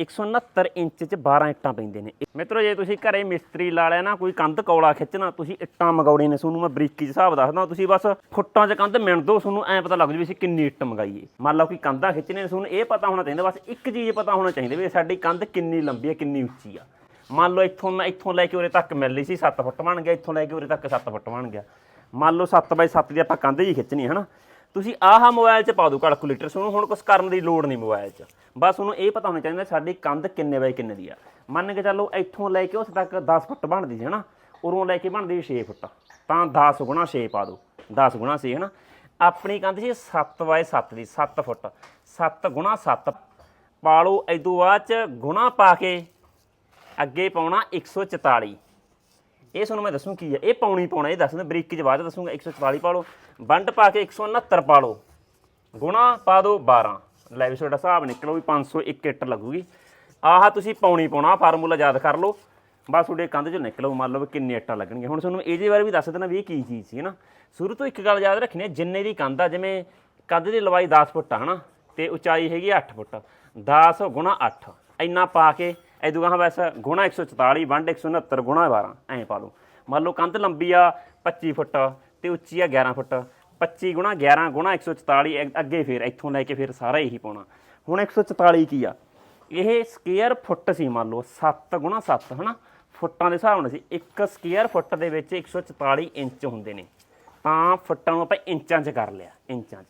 169 inch ਚ 12 ਇੱਟਾਂ ਪੈਂਦੇ ਨੇ। ਮਿੱਤਰੋ, ਜੇ ਤੁਸੀਂ ਘਰੇ ਮਿਸਤਰੀ ਲਾ ਲਿਆ ਨਾ, ਕੋਈ ਕੰਧ ਕੌਲਾ ਖਿੱਚਣਾ, ਤੁਸੀਂ ਇੱਟਾਂ ਮਗਾਉਣੀ ਨੇ ਤੁਹਾਨੂੰ ਮੈਂ ਬਰੀਕੀ 'ਚ ਹਿਸਾਬ ਦੱਸਦਾ, ਤੁਸੀਂ ਬਸ ਫੁੱਟਾਂ 'ਚ ਕੰਧ ਮਿਣ ਦੋ ਤੁਹਾਨੂੰ ਐ ਪਤਾ ਲੱਗ ਜੂ ਵੀ ਅਸੀਂ ਕਿੰਨੀ ਇੱਟ ਮਗਾਈਏ। ਮੰਨ ਲਓ ਕਿ ਕੰਧਾਂ ਖਿੱਚਣੇ ਨੇ ਤੁਹਾਨੂੰ ਇਹ ਪਤਾ ਹੋਣਾ ਚਾਹੀਦਾ, ਬਸ ਇੱਕ ਚੀਜ਼ ਪਤਾ ਹੋਣਾ ਚਾਹੀਦਾ ਵੀ ਸਾਡੀ ਕੰਧ ਕਿੰਨੀ ਲੰਬੀ ਹੈ ਕਿੰਨੀ ਉੱਚੀ ਆ। ਮੰਨ ਲਓ ਇੱਥੋਂ ਮੈਂ ਇੱਥੋਂ ਲੈ ਕੇ ਉਰੇ ਤੱਕ ਮਿਲ ਲਈ ਸੀ 7 ਫੁੱਟ ਬਣ ਗਿਆ, ਇੱਥੋਂ ਲੈ ਕੇ ਉਰੇ ਤੱਕ 7 ਫੁੱਟ ਬਣ ਗਿਆ। ਮੰਨ ਲਓ 7 ਬਾਈ 7 ਦੀ ਆਪਾਂ ਕੰਧ ਜੀ ਖਿੱਚਣੀ ਹੈ ਹਨਾ? ਤੁਸੀਂ ਆਹ ਮੋਬਾਈਲ 'ਚ ਪਾ ਦਿਓ ਕੈਲਕੂਲੇਟਰ ਤੁਹਾਨੂੰ ਹੁਣ ਕੁਝ ਕਰਨ ਦੀ ਲੋੜ ਨਹੀਂ ਮੋਬਾਈਲ 'ਚ। ਬਸ ਉਹਨੂੰ ਇਹ ਪਤਾ ਹੋਣਾ ਚਾਹੀਦਾ ਸਾਡੀ ਕੰਧ ਕਿੰਨੇ ਬਾਈ ਕਿੰਨੇ ਦੀ ਆ। ਮੰਨ ਕੇ ਚੱਲੋ ਇੱਥੋਂ ਲੈ ਕੇ ਉਸ ਤੱਕ 10 ਫੁੱਟ ਬਣਦੀ ਸੀ, ਹਨਾ? ਉਰੋਂ ਲੈ ਕੇ ਬਣਦੀ 6 ਫੁੱਟ। ਤਾਂ 10 ਗੁਣਾ 6 ਪਾ ਦਿਓ। 10 ਗੁਣਾ 6 ਹਨਾ? ਆਪਣੀ ਕੰਧ ਸੀ 7 ਬਾਈ 7 ਦੀ 7 ਫੁੱਟ। 7 ਗੁਣਾ 7 ਪਾ ਲਓ ਇਦੋਂ ਬਾਅਦ ਚ ਗੁਣਾ ਪਾ ਕੇ ਅੱਗੇ ਪਾਉਣਾ 144 ਇਹ ਤੁਹਾਨੂੰ ਮੈਂ ਦੱਸੂ ਕੀ ਹੈ ਇਹ ਪਾਉਣੀ ਪਾਉਣਾ, ਇਹ ਦੱਸ ਦਿੰਦਾ, ਬਰੀਕੀ ਚ ਬਾਅਦ ਚ ਦੱਸੂਗਾ 144 ਪਾ ਲਓ, ਵੰਡ ਪਾ ਕੇ 169 ਪਾ ਲਓ। ਗੁਣਾ ਪਾ ਦਿਓ 12 ਲੈ ਵੀ ਤੁਹਾਡਾ ਹਿਸਾਬ ਨਿਕਲੋ ਵੀ 501 ਇੱਟ ਲੱਗੂਗੀ। ਆਹ ਤੁਸੀਂ ਪਾਉਣੀ ਪਾਉਣਾ ਫਾਰਮੂਲਾ ਯਾਦ ਕਰ ਲਓ। ਬਸ ਤੁਹਾਡੇ ਕੰਧ ਚੋਂ ਨਿਕਲੋ, ਮੰਨ ਲਓ ਕਿੰਨੇ ਇੱਟਾਂ ਲੱਗਣਗੀਆਂ। ਹੁਣ ਤੁਹਾਨੂੰ ਇਹਦੇ ਬਾਰੇ ਵੀ ਦੱਸ ਦੇਣਾ ਵੀ ਇਹ ਕੀ ਚੀਜ਼ ਸੀ ਨਾ ਸ਼ੁਰੂ ਤੋਂ ਇੱਕ ਗੱਲ ਯਾਦ ਰੱਖਣੀ ਹੈ, ਜਿੰਨੇ ਦੀ ਕੰਧ ਆ, ਜਿਵੇਂ ਕੰਧ ਦੀ ਲੰਬਾਈ 10 ਫੁੱਟ ਆ, ਹਨਾ? ਤੇ ਉਚਾਈ ਹੈਗੀ ਆ 8 ਫੁੱਟ। 10 ਗੁਣਾ 8 ਇੰਨਾ ਪਾ ਕੇ ਇਦੋਂ ਗਾਹਾਂ ਬਸ ਗੁਣਾ 144 ਵੰਡ 169 ਗੁਣਾ 12 ਐਂ ਪਾ ਲਓ। ਮੰਨ ਲਓ ਕੰਧ ਲੰਬੀ ਆ 25 ਫੁੱਟ, ਤੇ ਉੱਚੀ ਆ 11 ਫੁੱਟ। 25 ਗੁਣਾ 11 ਗੁਣਾ 144 ਅੱਗ- ਅੱਗੇ ਫਿਰ, ਇੱਥੋਂ ਲੈ ਕੇ ਫਿਰ ਸਾਰਾ ਇਹੀ ਪਾਉਣਾ। ਹੁਣ 144 ਕੀ ਆ? ਇਹ ਸਕੁਅਰ ਫੁੱਟ ਸੀ ਮੰਨ ਲਓ 7 ਗੁਣਾ 7 ਹਨਾ? ਫੁੱਟਾਂ ਦੇ ਹਿਸਾਬ ਨਾਲ ਸੀ। ਇੱਕ ਸਕੁਅਰ ਫੁੱਟ ਦੇ ਵਿੱਚ 144 ਇੰਚ ਹੁੰਦੇ ਨੇ। ਤਾਂ ਫੁੱਟਾਂ ਨੂੰ ਆਪਾਂ ਇੰਚਾਂ 'ਚ ਕਰ ਲਿਆ, ਇੰਚਾਂ 'ਚ।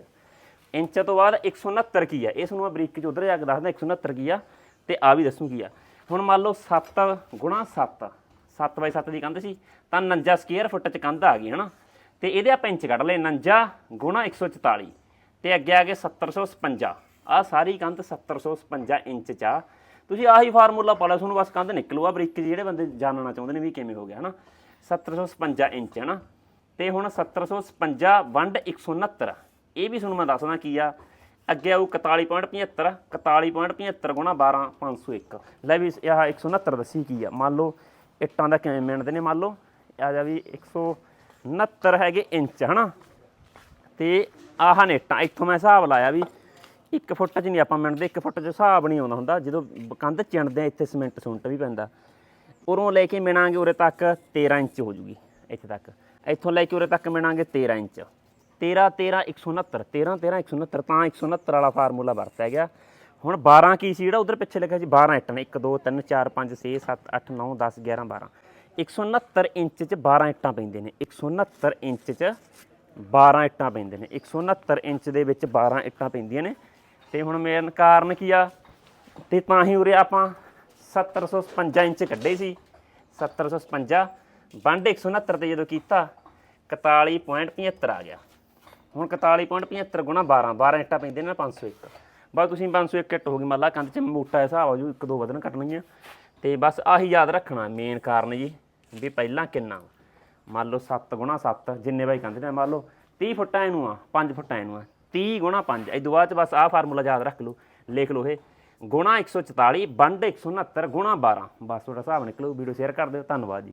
ਇੰਚ ਤੋਂ ਬਾਅਦ 169 ਕੀ ਆ? ਇਸ ਨੂੰ ਮੈਂ ਬਰੀਕ 'ਚ ਉਧਰ ਜਾ ਕੇ ਦੱਸਦਾ 169 ਕੀ ਆ? ਤੇ ਆ ਵੀ ਦੱਸੂ ਕੀ ਆ? ਹੁਣ ਮੰਨ ਲਓ 7 ਗੁਣਾ 7 7 ਬਾਈ 7 ਦੀ ਕੰਧ ਸੀ, ਤਾਂ 49 ਸਕੁਅਰ ਫੁੱਟ 'ਚ ਕੰਧ ਆ ਗਈ, ਹਨਾ? ਤੇ ਇਹਦੇ ਆਪਾਂ ਇੰਚ ਕੱਢ ਲਏ 49 ਗੁਣਾ 144 ਤੇ ਅੱਗੇ ਆ ਕੇ 755 ਆ ਸਾਰੀ ਕੰਧ 755 ਇੰਚ 'ਚ ਆ। ਤੁਸੀਂ ਆਹੀ ਫਾਰਮੂਲਾ ਪਾ ਲਓ ਤੁਹਾਨੂੰ ਬਸ ਕੰਧ ਨਿਕਲੂਗਾ ਬ੍ਰਿਕ 'ਚ ਜਿਹੜੇ ਬੰਦੇ ਜਾਣਨਾ ਚਾਹੁੰਦੇ ਨੇ ਵੀ ਕਿਵੇਂ ਹੋ ਗਿਆ, ਹਨਾ? 755 ਇੰਚ, ਹਨਾ? ਤੇ ਹੁਣ 755 ਵੰਡ 169 ਇਹ ਵੀ ਤੁਹਾਨੂੰ ਮੈਂ ਦੱਸਦਾ ਕੀ ਆ ਅੱਗੇ ਆਊ 41.75 41.75 ਗੁਣਾ 12 501 ਲੈ ਵੀ ਆਹ 169 ਦੱਸੀ ਕੀ ਆ। ਮੰਨ ਲਓ, ਇੱਟਾਂ ਦਾ ਕਿਵੇਂ ਮਿਣਦੇ ਨੇ ਮੰਨ ਲਓ? ਆ ਜਾ ਵੀ 169 ਹੈਗੇ ਇੰਚ, ਹਨਾ? ਤੇ ਆਹ ਨੇ ਇੱਟਾਂ, ਇੱਥੋਂ ਮੈਂ ਹਿਸਾਬ ਲਾਇਆ ਵੀ 1 ਫੁੱਟ 'ਚ ਨਹੀਂ ਆਪਾਂ ਮਿਣਦੇ 1 ਫੁੱਟ 'ਚ ਹਿਸਾਬ ਨਹੀਂ ਆਉਂਦਾ ਹੁੰਦਾ। ਜਦੋਂ ਕੰਧ ਚਿਣਦੇ ਆ, ਇੱਥੇ ਸੀਮੈਂਟ ਸੁੰਟ ਵੀ ਪੈਂਦਾ। ਉਰੋਂ ਲੈ ਕੇ ਮਿਣਾਂਗੇ ਉਰੇ ਤੱਕ 13 ਇੰਚ ਹੋ ਜੂਗੀ, ਇੱਥੇ ਤੱਕ। ਇੱਥੋਂ ਲੈ ਕੇ ਉਰੇ ਤੱਕ ਮਿਣਾਂਗੇ 13 ਇੰਚ। 13 13 169 13 13 169 ਤਾਂ 169 ਵਾਲਾ ਫਾਰਮੂਲਾ ਵਰਤਿਆ ਗਿਆ। ਹੁਣ 12 ਕੀ ਸੀ ਜਿਹੜਾ ਉਧਰ ਪਿੱਛੇ ਲਿਖਿਆ ਸੀ? 12 ਇੱਟਾਂ ਨੇ 1 2 3 4 5 6 7 8 9 10 11 12 169 ਇੰਚ 'ਚ 12 ਇੱਟਾਂ ਪੈਂਦੇ ਨੇ। 169 ਇੰਚ 'ਚ 12 ਇੱਟਾਂ ਪੈਂਦੇ ਨੇ। 169 ਇੰਚ ਦੇ ਵਿੱਚ 12 ਇੱਟਾਂ ਪੈਂਦੀਆਂ ਨੇ। ਤੇ ਹੁਣ ਮੇਨ ਕਾਰਨ ਕੀ ਆ? ਤੇ ਤਾਂ ਹੀ ਉਰੇ ਆਪਾਂ 755 ਇੰਚ ਕੱਢੇ ਸੀ। 755 ਵੰਡ 169 ਤੇ ਜਦੋਂ ਕੀਤਾ 41.75 ਆ ਗਿਆ। ਹੁਣ 41.75 ਗੁਣਾ 12 12 ਇੱਟਾਂ ਪੈਂਦੇ ਨੇ 501 ਬਸ ਤੁਸੀਂ 501 ਇੱਟ ਹੋ ਗਈ, ਮੰਨ ਲਾ ਕੰਧ 'ਚ ਮੋਟਾ ਹਿਸਾਬ ਆ ਜੂ, ਇੱਕ ਦੋ ਵਧਣ ਘਟਣਗੀਆਂ ਤੇ ਬਸ ਆਹੀ ਯਾਦ ਰੱਖਣਾ ਮੇਨ ਕਾਰਨ ਜੀ, ਵੀ ਪਹਿਲਾਂ ਕਿੰਨਾ ਮੰਨ ਲਓ 7 ਗੁਣਾ 7 ਜਿੰਨੇ ਬਾਈ ਕੰਧ ਨੇ, ਮੰਨ ਲਓ 30 ਫੁੱਟਾਂ ਇਹਨੂੰ ਆ 5 ਫੁੱਟਾਂ ਇਹਨੂੰ ਆ 30 ਗੁਣਾ 5 ਇਹ ਤੋਂ ਬਾਅਦ 'ਚ ਬਸ ਆਹ ਫਾਰਮੂਲਾ ਯਾਦ ਰੱਖ ਲਓ, ਲਿਖ ਲਓ ਇਹ, ਗੁਣਾ 144 ਵੰਡ 169 ਗੁਣਾ 12 ਬਸ ਤੁਹਾਡਾ ਹਿਸਾਬ ਨਿਕਲੂ, ਵੀਡੀਓ ਸ਼ੇਅਰ ਕਰ ਦਿਓ, ਧੰਨਵਾਦ ਜੀ।